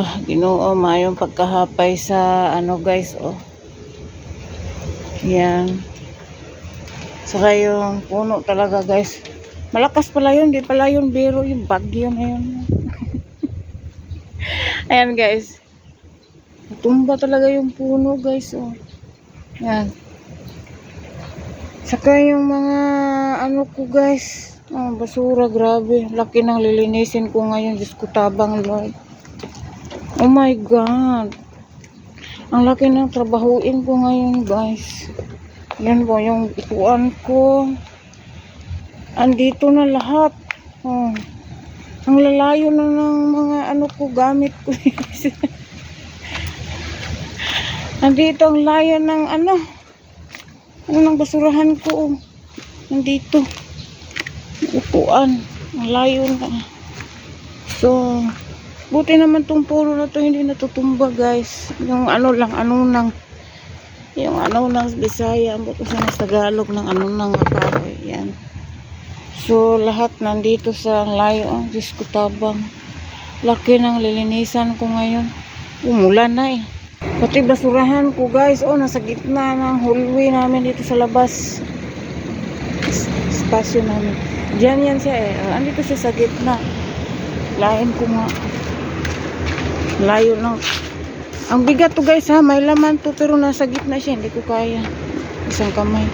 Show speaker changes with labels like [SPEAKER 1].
[SPEAKER 1] Ah, Ginoo, mayong pagkahapay sa ano guys, oh. Yan. Saka yung puno talaga guys. Malakas pala yun, di pala yun biro, yung bagyo na yun. Ayan guys. Tumba talaga yung puno guys, oh. Yan. Saka yung mga ano ko guys, oh, basura, grabe. Laki ng lilinisin ko ngayon, Diyos ko tabang Lord. Oh my God. Ang laki ng trabahuin ko ngayon guys. Yan po yung ikuan ko. Andito na lahat. Oh. Ang lalayo na ng mga ano ko gamit ko. Andito ang layo ng ano. Ano ng basurahan ko. Oh. Nandito. Upuan. Ang layo na. So, buti naman tong puno na to hindi natutumba guys. Yung ano lang, ano nang yung ano ng Bisaya, ang buto sa Tagalog ng ano nang kahoy. Yan. So, lahat nandito sa layo. Ang Diyos ko tabang. Laki ng lilinisan ko ngayon. Umulan na eh. Pati basurahan ko guys. Oh, nasa gitna ng hallway namin dito sa labas. Espasyo namin. Diyan yan siya eh. Ah, Andito siya sa gitna. Lain ko nga. Layo lang. Ang bigat to guys ha. May laman to pero nasa gitna siya. Hindi ko kaya. Isang kamay.